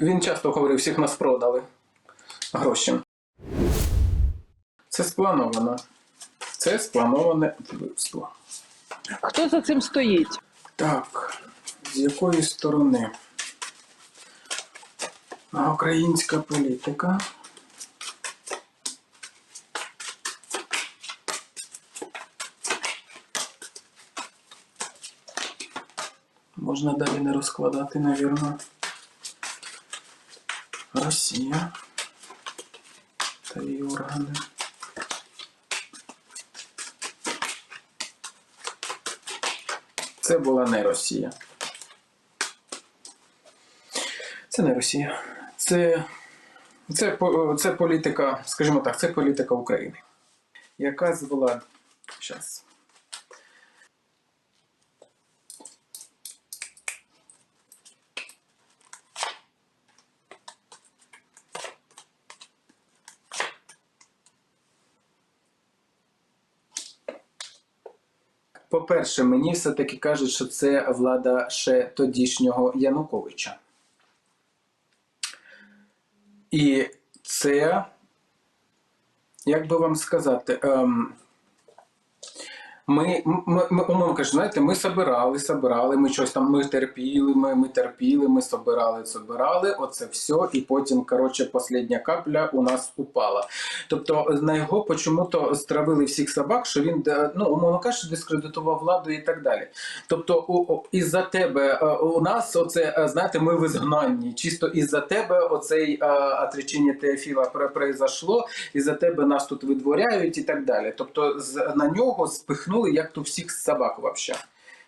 Він часто говорив, всіх нас продали гроші. Це сплановано. Це сплановане вбивство. Хто за цим стоїть? Так, з якої сторони? Українська політика. Можна далі не розкладати, навірно. Росія та її органи. Це була не Росія. Це не Росія. Це, це, це політика, скажімо так, це політика України. Яка з влад. По-перше, мені все-таки кажуть, що це влада ще тодішнього Януковича. І це, як би вам сказати, ем, ми, ми, ми умовно кажучи, знаєте, ми собирали, собирали, ми щось там, ми терпіли, ми, ми терпіли, ми собирали, собирали, оце все, і потім, коротше, остання капля у нас упала. Тобто на його почому-то стравили всіх собак, що він, е, ну, умовно кажучи, дискредитував владу і так далі. Тобто, із-за тебе е, у нас оце, е, знаєте, ми в. Чисто із-за тебе оцей отречення Теофіла произошло, із-за тебе нас тут видворяють і так далі. Тобто на нього спихнули як то всіх собак вообще.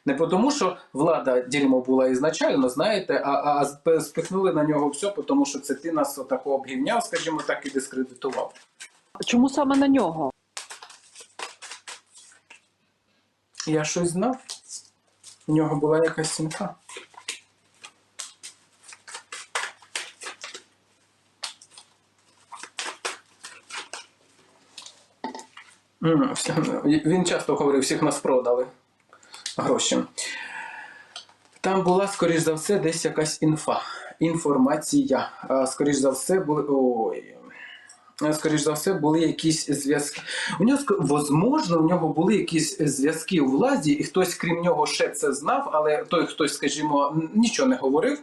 Не тому, що влада дерьмо була ізначально, знаєте, а, а спихнули на нього все, тому що це ти нас отако обгівняв, скажімо так, і дискредитував. Чому саме на нього? Я щось знав. У нього була якась сімка. Він часто говорив, всіх нас продали гроші. Там була, скоріш за все, десь якась інфа, інформація. Скоріш за все, були. Ой. Скоріш за все, були якісь зв'язки. У нього возможно, у нього були якісь зв'язки у владі, і хтось, крім нього, ще це знав, але той хтось, скажімо, нічого не говорив.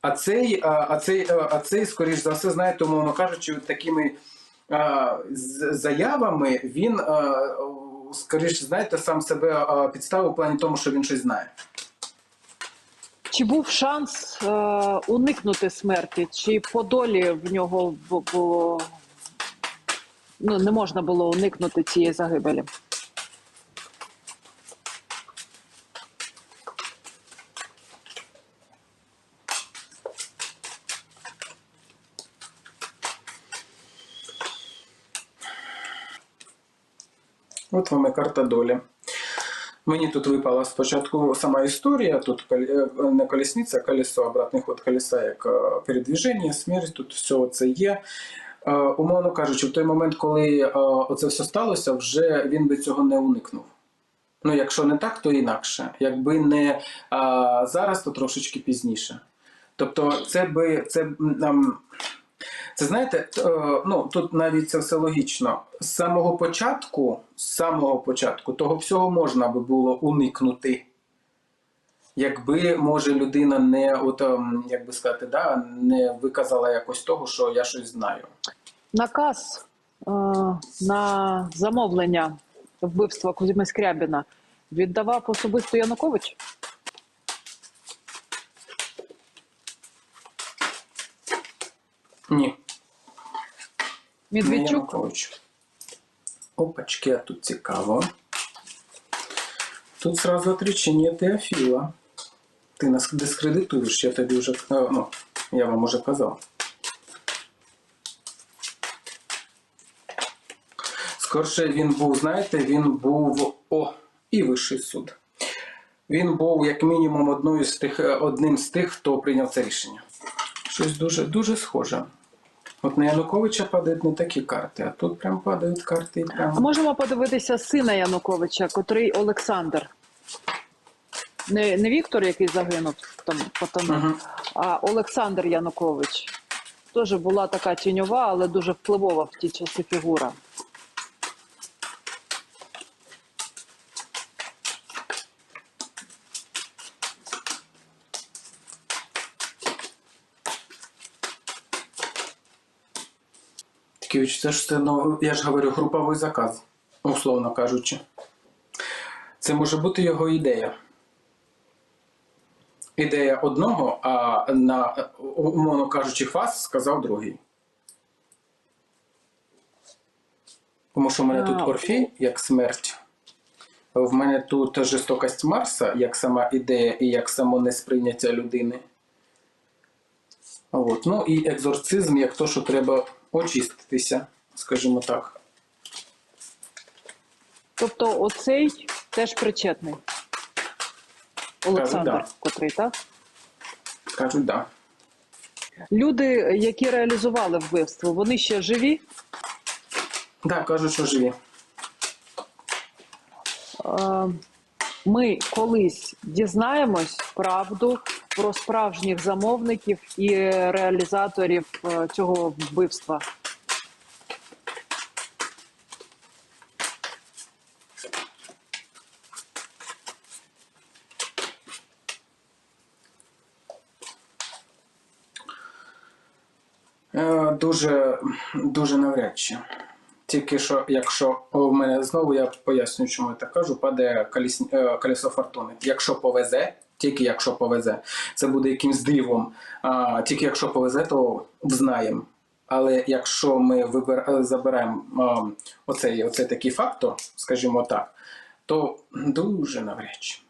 А цей, а, цей, а, цей, скоріш за все, знаєте, умовно кажучи, такими з- заявами він, скоріше, знаєте, сам себе підставив у плані тому, що він щось знає. Чи був шанс е, уникнути смерті? Чи по долі в нього було ну, не можна було уникнути цієї загибелі? От вам і карта долі. Мені тут випала спочатку сама історія, тут е, не колісниця, а колесо, обратний ход колеса, як е, передвіження, смерть, тут все це є. Е, Умовно кажучи, в той момент, коли е, оце все сталося, вже він би цього не уникнув. Ну, якщо не так, то інакше. Якби не зараз, то трошечки пізніше. Тобто, це би це нам. Це знаєте, е, ну тут навіть це все логічно. З самого початку, з самого початку, того всього можна би було уникнути. Якби, може, людина не, от, ем, як би сказати, да, не виказала якось того, що я щось знаю. Наказ е, на замовлення вбивства Кузьми Скрябіна віддавав особисто Янукович? Ні, Медведчук? Опачки, а тут цікаво. Тут сразу отречення Теофіла. Ти нас дискредитуєш, я тобі вже, е, ну, я вам уже казав. Скорше він був, знаєте, він був о, і вищий суд. Він був як мінімум одною з тих, е, одним з тих, хто прийняв це рішення. Щось дуже, дуже схоже. От на Януковича падають не такі карти, а тут прям падають карти і А прям. можемо подивитися сина Януковича, котрий Олександр. Не, не Віктор, який загинув, там потонув, Мгм. а Олександр Янукович. Теж була така тіньова, але дуже впливова в ті часи фігура. Таке відчуття, що це, ну, я ж говорю, груповий заказ, условно кажучи. Це може бути його ідея. Ідея одного, а на, умовно кажучи, фас сказав другий. Тому що в мене тут Орфій як смерть. В мене тут жорстокость Марса як сама ідея і як само несприйняття людини. От. Ну і екзорцизм як то, що треба очиститися, скажімо так. Тобто оцей теж причетний. Олександр, да. котрий, так? Кажуть, так. Да. Люди, які реалізували вбивство, вони ще живі. Да, кажуть, що живі. Е, Ми колись дізнаємось правду про справжніх замовників і реалізаторів е, цього вбивства. Е, Дуже, дуже навряд чи. Тільки що, якщо в мене знову я поясню, чому я так кажу, падає коліс, е, колесо фортуни. Якщо повезе, тільки якщо повезе, це буде якимсь дивом. А, тільки якщо повезе, то взнаємо. Але якщо ми вибер... заберемо забираємо а, оцей, оцей такий фактор, скажімо так, то дуже навряд чи.